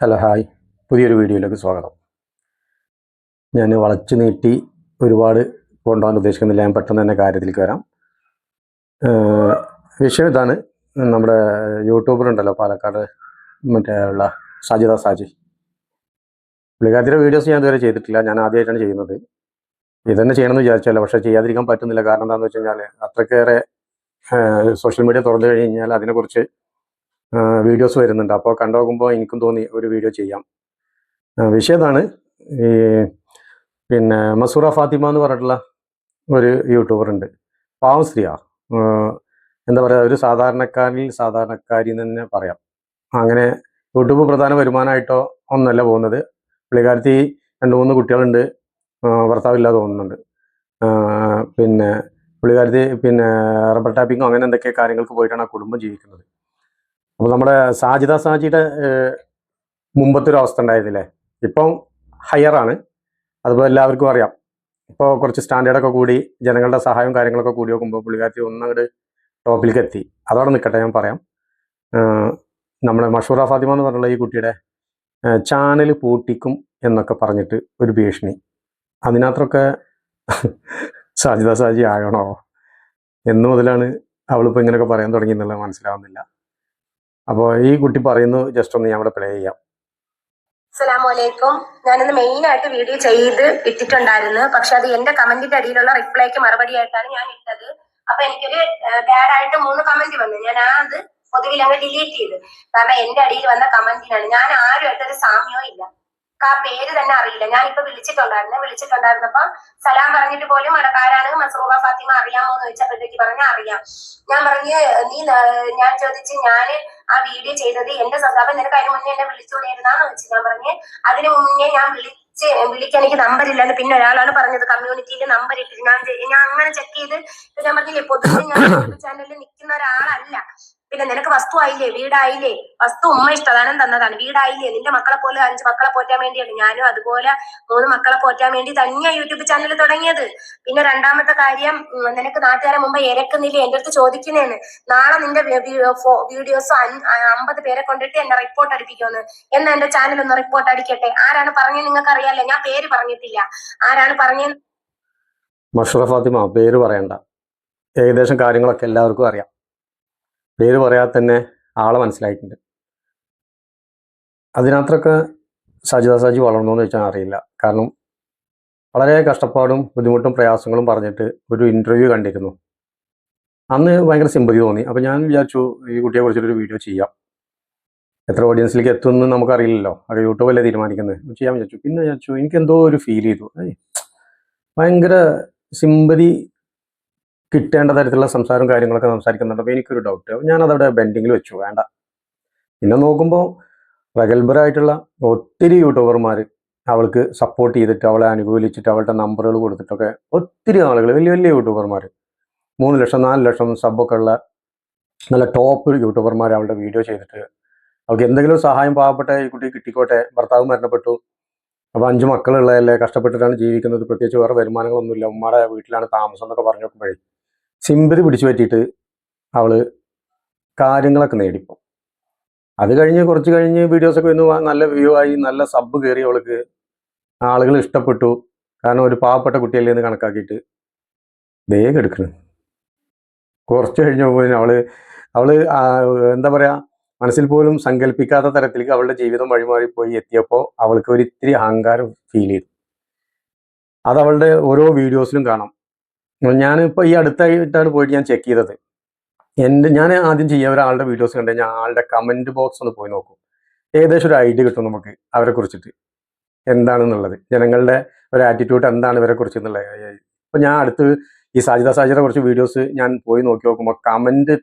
Hello hi. പുതിയൊരു വീഡിയോയിലേക്ക് സ്വാഗതം. ഞാൻ വളച്ചു നീട്ടി ഒരുപാട് കൊണ്ടുപോകാൻ ഉദ്ദേശിക്കുന്നില്ല. ഞാൻ പെട്ടെന്ന് തന്നെ കാര്യത്തിലേക്ക് വരാം. വിഷയം ഇതാണ്. നമ്മുടെ യൂട്യൂബറുണ്ടല്ലോ പാലക്കാട് മറ്റേ ഉള്ള സജിത സാജി. പുള്ളിക്കാരത്തിയുടെ വീഡിയോസ് ഞാൻ ഇതുവരെ ചെയ്തിട്ടില്ല. ഞാൻ ആദ്യമായിട്ടാണ് ചെയ്യുന്നത്. ഇതന്നെ ചെയ്യണമെന്ന് വിചാരിച്ചല്ലോ പക്ഷേ ചെയ്യാതിരിക്കാൻ പറ്റുന്നില്ല. കാരണം എന്താണെന്ന് വെച്ച് കഴിഞ്ഞാൽ അത്രക്കേറെ സോഷ്യൽ മീഡിയ തുറന്നു കഴിഞ്ഞാൽ അതിനെക്കുറിച്ച് വീഡിയോസ് വരുന്നുണ്ട്. അപ്പോൾ കണ്ടു നോക്കുമ്പോൾ എനിക്കും തോന്നി ഒരു വീഡിയോ ചെയ്യാം. വിഷയതാണ് ഈ പിന്നെ മസൂറ ഫാത്തിമ എന്ന് പറഞ്ഞിട്ടുള്ള ഒരു യൂട്യൂബർ ഉണ്ട്. പാവം സ്ത്രീയാ. എന്താ പറയുക ഒരു സാധാരണക്കാരിൽ സാധാരണക്കാരി എന്ന് തന്നെ പറയാം. അങ്ങനെ യൂട്യൂബ് പ്രധാന വരുമാനമായിട്ടോ ഒന്നല്ല പോകുന്നത്. പുള്ളിക്കാരത്തി രണ്ട് മൂന്ന് കുട്ടികളുണ്ട്. ഭർത്താവില്ലാതെ തോന്നുന്നുണ്ട് പിന്നെ പുള്ളിക്കാരത്തി പിന്നെ റബ്ബർ ടാപ്പിങ്ങോ അങ്ങനെ എന്തൊക്കെ കാര്യങ്ങൾക്ക് പോയിട്ടാണ് ആ കുടുംബം ജീവിക്കുന്നത്. അപ്പോൾ നമ്മുടെ സാജിദ സാജിയുടെ മുമ്പത്തെ ഒരു അവസ്ഥ ഉണ്ടായിരുന്നില്ലേ? ഇപ്പം ഹയറാണ് അതുപോലെ എല്ലാവർക്കും അറിയാം. ഇപ്പോൾ കുറച്ച് സ്റ്റാൻഡേർഡൊക്കെ കൂടി ജനങ്ങളുടെ സഹായവും കാര്യങ്ങളൊക്കെ കൂടി നോക്കുമ്പോൾ പുള്ളിക്കാരത്തി ഒന്നങ്ങോട്ട് ടോപ്പിലേക്ക് എത്തി അതവിടെ നിൽക്കട്ടെ ഞാൻ പറയാം. നമ്മുടെ മഷൂറ ഫാത്തിമ എന്ന് പറഞ്ഞുള്ള ഈ കുട്ടിയുടെ ചാനൽ പൂട്ടിക്കും എന്നൊക്കെ പറഞ്ഞിട്ട് ഒരു ഭീഷണി. അതിനകത്തൊക്കെ സാജിദ സാജി ആകണോ? എന്ന് മുതലാണ് അവളിപ്പോൾ ഇങ്ങനെയൊക്കെ പറയാൻ തുടങ്ങി എന്നുള്ളത് മനസ്സിലാവുന്നില്ല. അപ്പോൾ ഈ കുട്ടി പറയുന്നു ജസ്റ്റ് ഒന്ന് ഞാൻ ഇവിടെ പ്ലേ ചെയ്യാം. അസ്സലാമലൈക്കും. ഞാനിന്ന് മെയിൻ ആയിട്ട് വീഡിയോ ചെയ്ത് ഇട്ടിട്ടുണ്ടായിരുന്നു. പക്ഷെ അത് എന്റെ കമന്റിന്റെ അടിയിലുള്ള റിപ്ലൈക്ക് മറുപടി ആയിട്ടാണ് ഞാൻ ഇട്ടത്. അപ്പൊ എനിക്കൊരു ബാഡ് ആയിട്ട് മൂന്ന് കമന്റ് വന്നു. ഞാൻ ആ അത് പൊതുവിൽ അങ്ങ് ഡിലീറ്റ് ചെയ്തു. കാരണം എന്റെ അടിയിൽ വന്ന കമന്റിനാണ് ഞാൻ ആരുമായിട്ടൊരു സാമ്യവും ഇല്ല. ആ പേര് തന്നെ അറിയില്ല. ഞാൻ ഇപ്പൊ വിളിച്ചിട്ടുണ്ടായിരുന്നു. വിളിച്ചിട്ടുണ്ടായിരുന്നപ്പോ സലാം പറഞ്ഞിട്ട് പോലും മടക്കാരാണ് മസറൂബ ഫാത്തിമ അറിയാമോ എന്ന് ചോദിച്ചപ്പോഴത്തേക്ക് പറഞ്ഞ അറിയാം. ഞാൻ പറഞ്ഞ് നീ ഞാൻ ചോദിച്ച് ഞാൻ ആ വീഡിയോ ചെയ്തത് എന്റെ സ്വഭാവം നിനക്ക് അതിന് മുന്നേ എന്നെ വിളിച്ചുകൊണ്ടിരുന്നാന്ന് വെച്ച് ഞാൻ പറഞ്ഞ് അതിന് മുന്നേ ഞാൻ വിളി വിളിക്കാൻ എനിക്ക് നമ്പർ ഇല്ലാന്ന് പിന്നെ ഒരാളാണ് പറഞ്ഞത് കമ്മ്യൂണിറ്റിയിൽ നമ്പർ ഇട്ടിട്ട്. ഞാൻ ഞാൻ അങ്ങനെ ചെക്ക് ചെയ്ത് ഞാൻ പറഞ്ഞില്ലേ പൊതുവെ ഞാൻ യൂട്യൂബ് ചാനലിൽ നിൽക്കുന്ന ഒരാളല്ല. പിന്നെ നിനക്ക് വസ്തു ആയില്ലേ? വീടായില്ലേ? വസ്തു ഉമ്മ ഇഷ്ടദാനം തന്നതാണ്. വീടായില്ലേ? നിന്റെ മക്കളെ പോലെ അഞ്ച് മക്കളെ പോറ്റാൻ വേണ്ടിയാണ്. ഞാനും അതുപോലെ മൂന്ന് മക്കളെ പോറ്റാൻ വേണ്ടി തന്നെയാണ് യൂട്യൂബ് ചാനൽ തുടങ്ങിയത്. പിന്നെ രണ്ടാമത്തെ കാര്യം നിനക്ക് നാട്ടുകാരെ മുമ്പ് ഇരക്കുന്നില്ലേ എന്റെ അടുത്ത് ചോദിക്കുന്നതാണ്. നാളെ നിന്റെ വീഡിയോസ് അമ്പത് പേരെ കൊണ്ടിട്ട് എന്നെ റിപ്പോർട്ട് അടിപ്പിക്കുമെന്ന്. എന്നാ എന്റെ ചാനൽ ഒന്ന് റിപ്പോർട്ട് അടിക്കട്ടെ? ആരാണ് പറഞ്ഞത് നിങ്ങൾക്ക് അറിയാലോ ഞാൻ പേര് പറഞ്ഞിട്ടില്ല. ആരാണ് പറഞ്ഞത്? മഷൂറ പേര് പറയണ്ട. ഏകദേശം കാര്യങ്ങളൊക്കെ എല്ലാവർക്കും അറിയാം. പേര് പറയാതെ തന്നെ ആളെ മനസ്സിലായിട്ടുണ്ട്. അതിനകത്തൊക്കെ സജിത സാജി വളർന്നു എന്ന് വെച്ചാൽ അറിയില്ല. കാരണം വളരെ കഷ്ടപ്പാടും ബുദ്ധിമുട്ടും പ്രയാസങ്ങളും പറഞ്ഞിട്ട് ഒരു ഇന്റർവ്യൂ കണ്ടിരുന്നു. അന്ന് ഭയങ്കര സിമ്പതി തോന്നി. അപ്പം ഞാൻ വിചാരിച്ചു ഈ കുട്ടിയെ കുറിച്ചിട്ടൊരു വീഡിയോ ചെയ്യാം. എത്ര ഓഡിയൻസിലേക്ക് എത്തുമെന്ന് നമുക്കറിയില്ലല്ലോ. അത് യൂട്യൂബല്ലേ തീരുമാനിക്കുന്നത്? ചെയ്യാൻ വിചാരിച്ചു. പിന്നെ വിചാരിച്ചു എനിക്ക് എന്തോ ഒരു ഫീൽ ചെയ്തു. ഭയങ്കര സിമ്പതി കിട്ടേണ്ട തരത്തിലുള്ള സംസാരവും കാര്യങ്ങളൊക്കെ സംസാരിക്കുന്നുണ്ട്. അപ്പോൾ എനിക്കൊരു ഡൗട്ട് ഞാനതവിടെ ബെൻഡിങ്ങിൽ വെച്ചു. വേണ്ട. പിന്നെ നോക്കുമ്പോൾ പ്രഗത്ഭരായിട്ടുള്ള ഒത്തിരി യൂട്യൂബർമാർ അവൾക്ക് സപ്പോർട്ട് ചെയ്തിട്ട് അവളെ അനുകൂലിച്ചിട്ട് അവളുടെ നമ്പറുകൾ കൊടുത്തിട്ടൊക്കെ ഒത്തിരി ആളുകൾ വലിയ വലിയ യൂട്യൂബർമാർ മൂന്ന് ലക്ഷം നാല് ലക്ഷം സബൊക്കെ ഉള്ള നല്ല ടോപ്പ് യൂട്യൂബർമാർ അവളുടെ വീഡിയോ ചെയ്തിട്ട് അവൾക്ക് എന്തെങ്കിലും സഹായം പാവപ്പെട്ട ഈ കുട്ടി കിട്ടിക്കോട്ടെ ഭർത്താവ് മരണപ്പെട്ടു. അപ്പോൾ അഞ്ച് മക്കളുള്ളതല്ലേ കഷ്ടപ്പെട്ടിട്ടാണ് ജീവിക്കുന്നത്. പ്രത്യേകിച്ച് വേറെ വരുമാനങ്ങളൊന്നുമില്ല. ഉമ്മയുടെ വീട്ടിലാണ് താമസം എന്നൊക്കെ പറഞ്ഞു നോക്കുമ്പോഴേ സിമ്പതി പിടിച്ചു പറ്റിയിട്ട് അവൾ കാര്യങ്ങളൊക്കെ നേടിപ്പോ. അത് കഴിഞ്ഞ് കുറച്ച് കഴിഞ്ഞ് വീഡിയോസൊക്കെ വന്നു നല്ല വ്യൂ ആയി നല്ല സബ് കയറി അവൾക്ക്. ആളുകൾ ഇഷ്ടപ്പെട്ടു. കാരണം ഒരു പാവപ്പെട്ട കുട്ടിയല്ലേ എന്ന് കണക്കാക്കിയിട്ട് വേഗം എടുക്കണം. കുറച്ച് കഴിഞ്ഞ് പോകുമ്പോൾ അവൾ അവൾ എന്താ പറയാ മനസ്സിൽ പോലും സങ്കല്പിക്കാത്ത തരത്തിലേക്ക് അവളുടെ ജീവിതം വഴിമാറിപ്പോയി എത്തിയപ്പോൾ അവൾക്ക് ഒരു ഇത്തിരി അഹങ്കാരം ഫീൽ ചെയ്തു. അത് അവളുടെ ഓരോ വീഡിയോസിലും കാണാം. ഞാനിപ്പോൾ ഈ അടുത്തായിട്ടാണ് പോയിട്ട് ഞാൻ ചെക്ക് ചെയ്തത്. എന്റെ ഞാൻ ആദ്യം ചെയ്യുക ഒരാളുടെ വീഡിയോസ് കണ്ടു ഞാൻ ആളുടെ കമന്റ് ബോക്സ് ഒന്ന് പോയി നോക്കും. ഏകദേശം ഒരു ഐഡിയ കിട്ടും നമുക്ക് അവരെ കുറിച്ചിട്ട്. എന്താണെന്നുള്ളത്. ജനങ്ങളുടെ ഒരു ആറ്റിറ്റ്യൂഡ് എന്താണ് ഇവരെ കുറിച്ച് എന്നുള്ളത് ഇപ്പം ഞാൻ അടുത്ത് ഈ സാജിദ സാജിയുടെ കുറച്ച് വീഡിയോസ് ഞാൻ പോയി നോക്കി നോക്കുമ്പോൾ കമന്റ്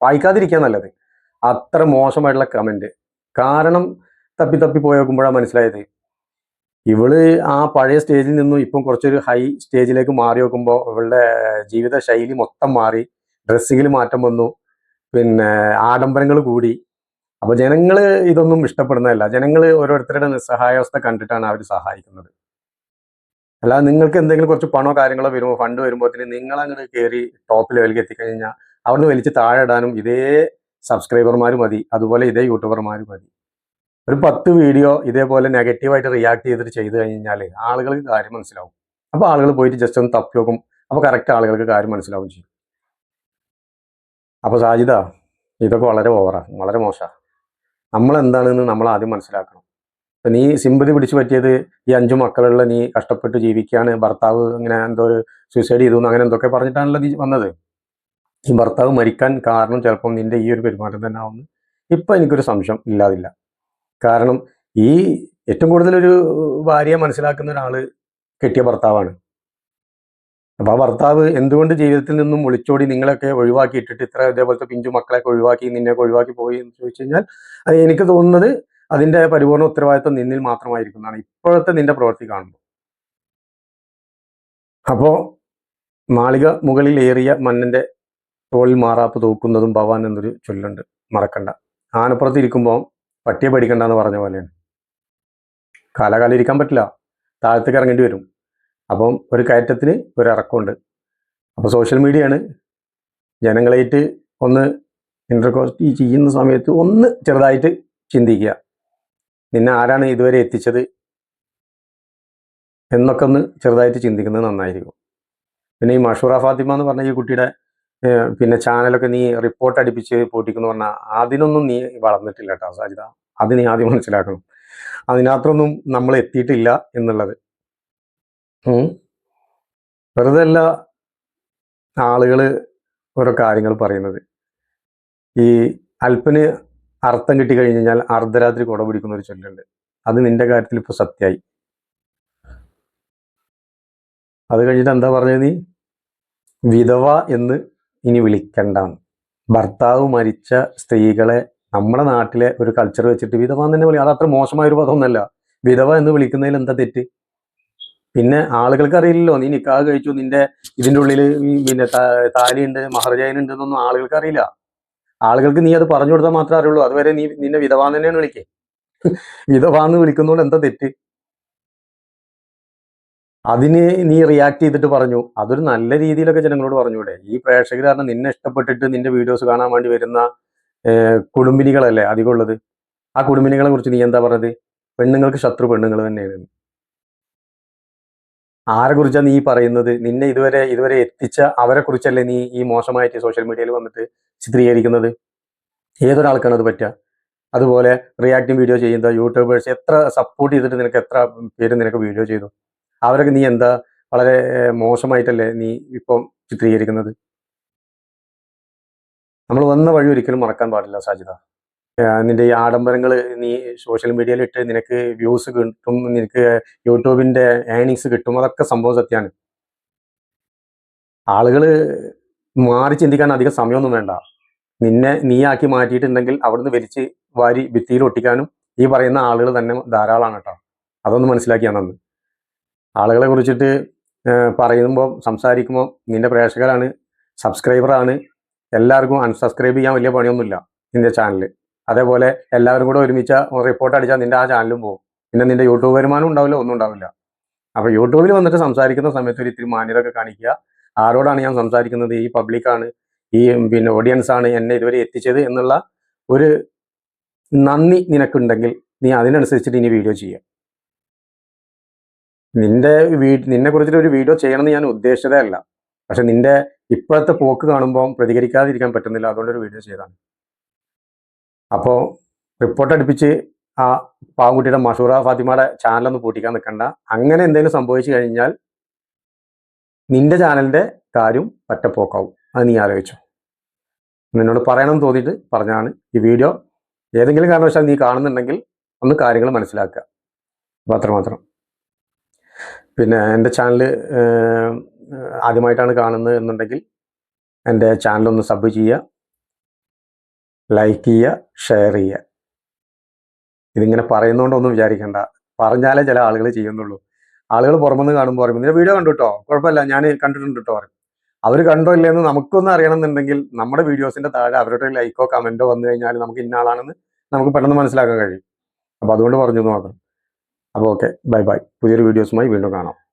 വായിക്കാതിരിക്കാൻ നല്ലത്. അത്ര മോശമായിട്ടുള്ള കമന്റ് കാരണം തപ്പി തപ്പി പോയി നോക്കുമ്പോഴാണ് മനസ്സിലായത്. ഇവൾ ആ പഴയ സ്റ്റേജിൽ നിന്നും ഇപ്പം കുറച്ചൊരു ഹൈ സ്റ്റേജിലേക്ക് മാറി നോക്കുമ്പോൾ ഇവളുടെ ജീവിത ശൈലി മൊത്തം മാറി ഡ്രസ്സിങ്ങിൽ മാറ്റം വന്നു പിന്നെ ആഡംബരങ്ങൾ കൂടി. അപ്പൊ ജനങ്ങൾ ഇതൊന്നും ഇഷ്ടപ്പെടുന്നതല്ല. ജനങ്ങൾ ഓരോരുത്തരുടെ നിസ്സഹായാവസ്ഥ കണ്ടിട്ടാണ് അവർ സഹായിക്കുന്നത്. അല്ലാതെ നിങ്ങൾക്ക് എന്തെങ്കിലും കുറച്ച് പണോ കാര്യങ്ങളോ വരുമോ ഫണ്ട് വരുമ്പോഴത്തേന് നിങ്ങൾ അങ്ങോട്ട് കയറി ടോപ്പ് ലെവലിൽ എത്തിക്കഴിഞ്ഞാൽ അവിടുന്ന് വലിച്ച് താഴെ ഇടാനും ഇതേ സബ്സ്ക്രൈബർമാർ മതി. അതുപോലെ ഇതേ യൂട്യൂബർമാർ മതി. ഒരു പത്ത് വീഡിയോ ഇതേപോലെ നെഗറ്റീവായിട്ട് റിയാക്ട് ചെയ്തിട്ട് ചെയ്തു കഴിഞ്ഞാൽ ആളുകൾക്ക് കാര്യം മനസ്സിലാവും. അപ്പോൾ ആളുകൾ പോയിട്ട് ജസ്റ്റ് ഒന്ന് തപ്പി നോക്കും. അപ്പോൾ കറക്റ്റ് ആളുകൾക്ക് കാര്യം മനസ്സിലാവും ചെയ്യും. അപ്പോൾ സാജിത ഇതൊക്കെ വളരെ ഓവറാണ് വളരെ മോശമാണ് നമ്മൾ എന്താണെന്ന് നമ്മൾ ആദ്യം മനസ്സിലാക്കണം. ഇപ്പം നീ സിമ്പതി പിടിച്ചു പറ്റിയത് ഈ അഞ്ചു മക്കളുള്ള നീ കഷ്ടപ്പെട്ട് ജീവിക്കുകയാണ് ഭർത്താവ് ഇങ്ങനെ എന്തോ ഒരു സൂയിസൈഡ് ചെയ്തു അങ്ങനെ എന്തൊക്കെ പറഞ്ഞിട്ടാണല്ലോ നീ വന്നത്? ഈ ഭർത്താവ് മരിക്കാൻ കാരണം ചിലപ്പം നിന്റെ ഈ ഒരു പെരുമാറ്റം തന്നെ ആവുന്നു ഇപ്പം എനിക്കൊരു സംശയം ഇല്ലാതില്ല. കാരണം ഈ ഏറ്റവും കൂടുതൽ ഒരു ഭാര്യയെ മനസ്സിലാക്കുന്ന ഒരാൾ കെട്ടിയ ഭർത്താവാണ്. അപ്പൊ ആ ഭർത്താവ് എന്തുകൊണ്ട് ജീവിതത്തിൽ നിന്നും ഒളിച്ചോടി നിങ്ങളൊക്കെ ഒഴിവാക്കി ഇട്ടിട്ട് ഇത്ര ഇതേപോലത്തെ പിഞ്ചു മക്കളെയൊക്കെ ഒഴിവാക്കി നിന്നെയൊക്കെ ഒഴിവാക്കി പോയി എന്ന് ചോദിച്ചു കഴിഞ്ഞാൽ അത് എനിക്ക് തോന്നുന്നത് അതിന്റെ പരിപൂർണ ഉത്തരവാദിത്വം നിന്നിൽ മാത്രമായിരിക്കുന്നതാണ്. ഇപ്പോഴത്തെ നിന്റെ പ്രവൃത്തി കാണുമ്പോൾ. അപ്പോ മാളിക മുകളിൽ ഏറിയ മണ്ണിന്റെ തോളിൽ മാറാപ്പ് തൂക്കുന്നതും ഭവാൻ എന്നൊരു ചൊല്ലുണ്ട്. മറക്കണ്ട. ആനപ്പുറത്ത് ഇരിക്കുമ്പോൾ പട്ടിയെ പേടിക്കണ്ടെന്ന് പറഞ്ഞ പോലെയാണ്. കാലാകാലം ഇരിക്കാൻ പറ്റില്ല. താഴത്തേക്ക് ഇറങ്ങേണ്ടി വരും. അപ്പം ഒരു കയറ്റത്തിന് ഒരു ഇറക്കമുണ്ട്. അപ്പോൾ സോഷ്യൽ മീഡിയയാണ് ജനങ്ങളായിട്ട് ഒന്ന് ഇന്റർകോസ്റ്റ് ചെയ്യുന്ന സമയത്ത് ഒന്ന് ചെറുതായിട്ട് ചിന്തിക്കുക. നിന്നെ ആരാണ് ഇതുവരെ എത്തിച്ചത്? എന്നൊക്കെ ഒന്ന് ചെറുതായിട്ട് ചിന്തിക്കുന്നത് നന്നായിരിക്കും. പിന്നെ ഈ മഷൂറ ഫാത്തിമ എന്ന് പറഞ്ഞ ഈ കുട്ടിയുടെ പിന്നെ ചാനലൊക്കെ നീ റിപ്പോർട്ട് അടിപ്പിച്ച് പൊട്ടിക്കുന്നു പറഞ്ഞാൽ അതിനൊന്നും നീ വളർന്നിട്ടില്ല കേട്ടോ സാജിത നീ ആദ്യം മനസ്സിലാക്കണം. അതിനകത്തൊന്നും നമ്മൾ എത്തിയിട്ടില്ല എന്നുള്ളത്. വെറുതെ അല്ല ആളുകൾ ഓരോ കാര്യങ്ങൾ പറയുന്നത്. ഈ അല്പന് അർത്ഥം കിട്ടി കഴിഞ്ഞ് കഴിഞ്ഞാൽ അർദ്ധരാത്രി കുട പിടിക്കുന്ന ഒരു ചൊല്ലുണ്ട്. അത് നിന്റെ കാര്യത്തിൽ ഇപ്പൊ സത്യമായി. അത് കഴിഞ്ഞിട്ട് എന്താ പറഞ്ഞത് നീ? വിധവ എന്ന് ഇനി വിളിക്കണ്ടാണ് ഭർത്താവ് മരിച്ച സ്ത്രീകളെ നമ്മുടെ നാട്ടിലെ ഒരു കൾച്ചർ വെച്ചിട്ട് വിധവ തന്നെ വിളി അത് അത്ര മോശമായ ഒരു പദമൊന്നല്ല. വിധവ എന്ന് വിളിക്കുന്നതിൽ എന്താ തെറ്റ്? പിന്നെ ആളുകൾക്ക് അറിയില്ലല്ലോ നീ നിക്കാഹ് കഴിച്ചു നിന്റെ ഇതിന്റെ ഉള്ളിൽ പിന്നെ താലിയുണ്ട് മഹർജയൻ ഉണ്ട് എന്നൊന്നും ആളുകൾക്ക് അറിയില്ല. ആളുകൾക്ക് നീ അത് പറഞ്ഞു കൊടുത്താൽ മാത്രമേ അറിയുള്ളൂ. അതുവരെ നീ നിന്നെ വിധവ എന്ന് തന്നെയാണ് വിളിക്കേ. വിധവാന്ന് വിളിക്കുന്നതുകൊണ്ട് എന്താ തെറ്റ്? അതിന് നീ റിയാക്ട് ചെയ്തിട്ട് പറഞ്ഞു. അതൊരു നല്ല രീതിയിലൊക്കെ ജനങ്ങളോട് പറഞ്ഞൂടെ. ഈ പ്രേക്ഷകർ കാരണം നിന്നെ ഇഷ്ടപ്പെട്ടിട്ട് നിന്റെ വീഡിയോസ് കാണാൻ വേണ്ടി വരുന്ന കുടുംബിനികളല്ലേ അധികം ഉള്ളത് ആ കുടുംബിനികളെ കുറിച്ച് നീ എന്താ പറഞ്ഞത്? പെണ്ണുങ്ങൾക്ക് ശത്രു പെണ്ണുങ്ങൾ തന്നെയായിരുന്നു ആരെ കുറിച്ചാണ് നീ പറയുന്നത്? നിന്നെ ഇതുവരെ ഇതുവരെ എത്തിച്ച അവരെ കുറിച്ചല്ലേ നീ ഈ മോശമായിട്ട് സോഷ്യൽ മീഡിയയിൽ വന്നിട്ട് ചിത്രീകരിക്കുന്നത്? ഏതൊരാൾക്കാണ് അത് പറ്റുക? അതുപോലെ റിയാക്ടിങ് വീഡിയോ ചെയ്യുന്ന യൂട്യൂബേഴ്സ് എത്ര സപ്പോർട്ട് ചെയ്തിട്ട് നിനക്ക് എത്ര പേര് നിനക്ക് വീഡിയോ ചെയ്തു? അവരൊക്കെ നീ എന്താ വളരെ മോശമായിട്ടല്ലേ നീ ഇപ്പം ചിത്രീകരിക്കുന്നത്? നമ്മൾ വന്ന വഴി ഒരിക്കലും മറക്കാൻ പാടില്ല സാജിത നിന്റെ ഈ ആഡംബരങ്ങൾ നീ സോഷ്യൽ മീഡിയയിൽ ഇട്ട് നിനക്ക് വ്യൂസ് കിട്ടും നിനക്ക് യൂട്യൂബിന്റെ ഏണിങ്സ് കിട്ടും അതൊക്കെ സംഭവം സത്യാണ് ആളുകൾ മാറി ചിന്തിക്കാൻ അധികം സമയമൊന്നും വേണ്ട. നിന്നെ നീയാക്കി മാറ്റിയിട്ടുണ്ടെങ്കിൽ അവിടുന്ന് വലിച്ച് വാരി ഭിത്തിയിൽ ഒട്ടിക്കാനും ഈ പറയുന്ന ആളുകൾ തന്നെ ധാരാളമാണ് കേട്ടോ. അതൊന്ന് മനസ്സിലാക്കിയാൽ നന്ന്. ആളുകളെ കുറിച്ചിട്ട് പറയുമ്പോൾ സംസാരിക്കുമ്പോൾ നിന്റെ പ്രേക്ഷകരാണ് സബ്സ്ക്രൈബറാണ്. എല്ലാവർക്കും അൺസബ്സ്ക്രൈബ് ചെയ്യാൻ വലിയ പണിയൊന്നുമില്ല നിന്റെ ചാനൽ അതേപോലെ എല്ലാവരും കൂടെ ഒരുമിച്ച് റിപ്പോർട്ട് അടിച്ചാൽ നിന്റെ ആ ചാനലും പോകും പിന്നെ നിന്റെ യൂട്യൂബ് വരുമാനം ഉണ്ടാവില്ല ഒന്നും ഉണ്ടാവില്ല. അപ്പൊ യൂട്യൂബിൽ വന്നിട്ട് സംസാരിക്കുന്ന സമയത്ത് ഒരു ഇത്തിരി മാന്യതൊക്കെ കാണിക്കുക. ആരോടാണ് ഞാൻ സംസാരിക്കുന്നത്? ഈ പബ്ലിക്കാണ് ഈ പിന്നെ ഓഡിയൻസ് ആണ് എന്നെ ഇതുവരെ എത്തിച്ചത് എന്നുള്ള ഒരു നന്ദി നിനക്കുണ്ടെങ്കിൽ നീ അതിനനുസരിച്ചിട്ട് ഇനി വീഡിയോ ചെയ്യുക. നിന്റെ നിന്നെ കുറിച്ചിട്ട് ഒരു വീഡിയോ ചെയ്യണമെന്ന് ഞാൻ ഉദ്ദേശിച്ചതേ അല്ല. പക്ഷെ നിന്റെ ഇപ്പോഴത്തെ പോക്ക് കാണുമ്പോൾ പ്രതികരിക്കാതിരിക്കാൻ പറ്റുന്നില്ല. അതുകൊണ്ടൊരു വീഡിയോ ചെയ്താണ് അപ്പോൾ റിപ്പോർട്ട് അടുപ്പിച്ച് ആ പാവൻകുട്ടിയുടെ മഷൂറ ഫാത്തിമയുടെ ചാനലൊന്ന് പൂട്ടിക്കാൻ നിൽക്കണ്ട. അങ്ങനെ എന്തെങ്കിലും സംഭവിച്ചു കഴിഞ്ഞാൽ നിന്റെ ചാനലിന്റെ കാര്യം പറ്റപ്പോക്കാവും അത് നീ ആലോചിച്ചു. നിന്നോട് പറയണമെന്ന് തോന്നിയിട്ട് പറഞ്ഞാണ് ഈ വീഡിയോ. ഏതെങ്കിലും കാരണവശാൽ നീ കാണുന്നുണ്ടെങ്കിൽ ഒന്ന് കാര്യങ്ങൾ മനസ്സിലാക്കുക. അപ്പോൾ അത്രമാത്രം. പിന്നെ എന്റെ ചാനൽ ആദ്യമായിട്ടാണ് കാണുന്നത് എന്നുണ്ടെങ്കിൽ എന്റെ ചാനലൊന്ന് സബ് ചെയ്യുക ലൈക്ക് ചെയ്യുക ഷെയർ ചെയ്യുക. ഇതിങ്ങനെ പറയുന്നതുകൊണ്ടൊന്നും വിചാരിക്കേണ്ട. പറഞ്ഞാലേ ചില ആളുകൾ ചെയ്യുന്നുള്ളൂ. ആളുകൾ പുറമെന്ന് കാണുമ്പോൾ പറയും നിന്റെ വീഡിയോ കണ്ടു കേട്ടോ കുഴപ്പമില്ല ഞാൻ കണ്ടിട്ടുണ്ട് കേട്ടോ പറയും. അവർ കണ്ടോ ഇല്ലയെന്ന് നമുക്കൊന്നും അറിയണമെന്നുണ്ടെങ്കിൽ നമ്മുടെ വീഡിയോസിന്റെ താഴെ അവരുടെ ലൈക്കോ കമന്റോ വന്നു കഴിഞ്ഞാൽ നമുക്ക് ഇന്ന ആളാണെന്ന് നമുക്ക് പെട്ടെന്ന് മനസ്സിലാക്കാൻ കഴിയും. അപ്പോൾ അതുകൊണ്ട് പറഞ്ഞു എന്ന് മാത്രം. അപ്പോൾ ഓക്കെ ബൈ ബൈ. പുതിയൊരു വീഡിയോസുമായി വീണ്ടും കാണാം.